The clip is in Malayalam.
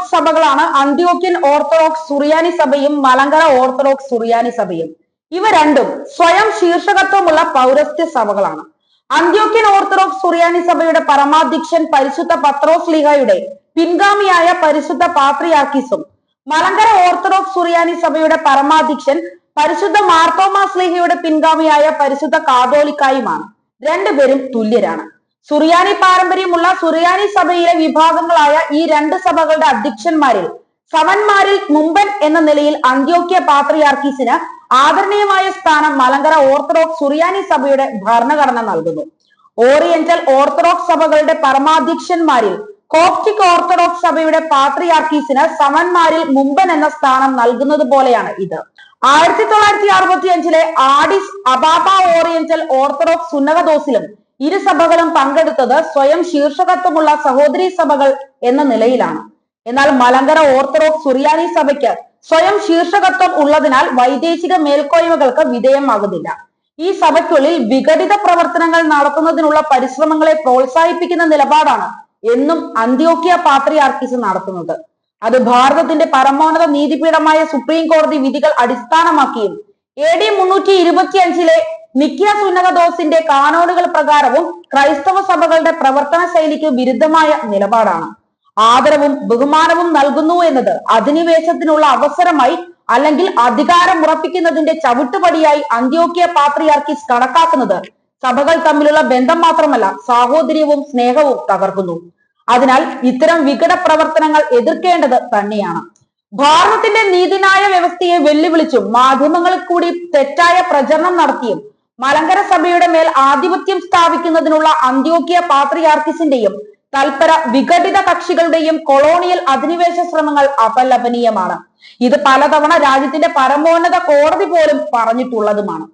ഓർത്തഡോക്സ് സഭകളാണ് അന്ത്യോക്യൻ ഓർത്തഡോക്സ് സുറിയാനി സഭയും മലങ്കര ഓർത്തഡോക്സ് സുറിയാനി സഭയും. ഇവ രണ്ടും സ്വയം ശീർഷകത്വമുള്ള പൗരസ്ത്യ സഭകളാണ്. അന്ത്യോക്യൻ ഓർത്തഡോക്സ് സുറിയാനി സഭയുടെ പരമാധ്യക്ഷൻ പരിശുദ്ധ പത്രോസ് ലീഹയുടെ പിൻഗാമിയായ പരിശുദ്ധ പാത്രിയാർക്കിസും മലങ്കര ഓർത്തഡോക്സ് സുറിയാനി സഭയുടെ പരമാധ്യക്ഷൻ പരിശുദ്ധ മാർത്തോമാസ് ലീഹയുടെ പിൻഗാമിയായ പരിശുദ്ധ കാതോലിക്കായുമാണ്. രണ്ടുപേരും തുല്യരാണ്. സുറിയാനി പാരമ്പര്യമുള്ള സുറിയാനി സഭയിലെ വിഭാഗങ്ങളായ ഈ രണ്ട് സഭകളുടെ അധ്യക്ഷന്മാരിൽ സവന്മാരിൽ മുമ്പൻ എന്ന നിലയിൽ അന്ത്യോക്യ പാത്രിയാർക്കീസിന് ആദരണീയമായ സ്ഥാനം മലങ്കര ഓർത്തഡോക്സ് സുറിയാനി സഭയുടെ ഭരണഘടന നൽകുന്നു. ഓറിയന്റൽ ഓർത്തഡോക്സ് സഭകളുടെ പരമാധ്യക്ഷന്മാരിൽ കോപ്റ്റിക് ഓർത്തഡോക്സ് സഭയുടെ പാത്രിയാർക്കീസിന് സമന്മാരിൽ മുമ്പൻ എന്ന സ്ഥാനം നൽകുന്നത് പോലെയാണ് ഇത്. ആയിരത്തി തൊള്ളായിരത്തി അറുപത്തി അഞ്ചിലെ ആഡിസ് അബാബ ഓറിയന്റൽ ഓർത്തഡോക്സ് സുന്നകദോസിലും ഇരു സഭകളും പങ്കെടുത്തത് സ്വയം ശീർഷകത്വമുള്ള സഹോദരി സഭകൾ എന്ന നിലയിലാണ്. എന്നാൽ മലങ്കര ഓർത്തഡോക്സ് സുറിയാനി സഭയ്ക്ക് സ്വയം ശീർഷകത്വം ഉള്ളതിനാൽ വൈദേശിക മേൽക്കോയ്മകൾക്ക് വിധേയമാകുന്നില്ല. ഈ സഭയ്ക്കുള്ളിൽ വിഘടിത പ്രവർത്തനങ്ങൾ നടത്തുന്നതിനുള്ള പരിശ്രമങ്ങളെ പ്രോത്സാഹിപ്പിക്കുന്ന നിലപാടാണ് എന്നും അന്ത്യോക്യ പാത്രിയാർക്കിസ് നടത്തുന്നത്. അത് ഭാരതത്തിന്റെ പരമോന്നത നീതിപീഠമായ സുപ്രീം കോടതി വിധികൾ അടിസ്ഥാനമാക്കിയും എ ഡി മുന്നൂറ്റി ഇരുപത്തി അഞ്ചിലെ നിക്യ സുന്നതദോസിന്റെ കാനോണുകൾ പ്രകാരവും ക്രൈസ്തവ സഭകളുടെ പ്രവർത്തന ശൈലിക്ക് വിരുദ്ധമായ നിലപാടാണ്. ആദരവും ബഹുമാനവും നൽകുന്നു എന്നത് അധിനിവേശത്തിനുള്ള അവസരമായി അല്ലെങ്കിൽ അധികാരം ഉറപ്പിക്കുന്നതിന്റെ ചവിട്ടുപടിയായി അന്ത്യോക്യ പാത്രിയാർക്കിസ് കണക്കാക്കുന്നത് സഭകൾ തമ്മിലുള്ള ബന്ധം മാത്രമല്ല സാഹോദര്യവും സ്നേഹവും തകർക്കുന്നു. അതിനാൽ ഇത്തരം വികട പ്രവർത്തനങ്ങൾ എതിർക്കേണ്ടത് തന്നെയാണ്. ഭാരതത്തിന്റെ നീതിന്യായ വ്യവസ്ഥയെ വെല്ലുവിളിച്ചും മാധ്യമങ്ങളിൽ കൂടി തെറ്റായ പ്രചരണം നടത്തിയും മലങ്കര സഭയുടെ മേൽ ആധിപത്യം സ്ഥാപിക്കുന്നതിനുള്ള അന്ത്യോക്യ പാത്രിയാർക്കിസിന്റെയും തൽപര വിഘടിത കക്ഷികളുടെയും കൊളോണിയൽ അധിനിവേശ ശ്രമങ്ങൾ അപലപനീയമാണ്. ഇത് പലതവണ രാജ്യത്തിന്റെ പരമോന്നത കോടതി പോലും പറഞ്ഞിട്ടുള്ളതുമാണ്.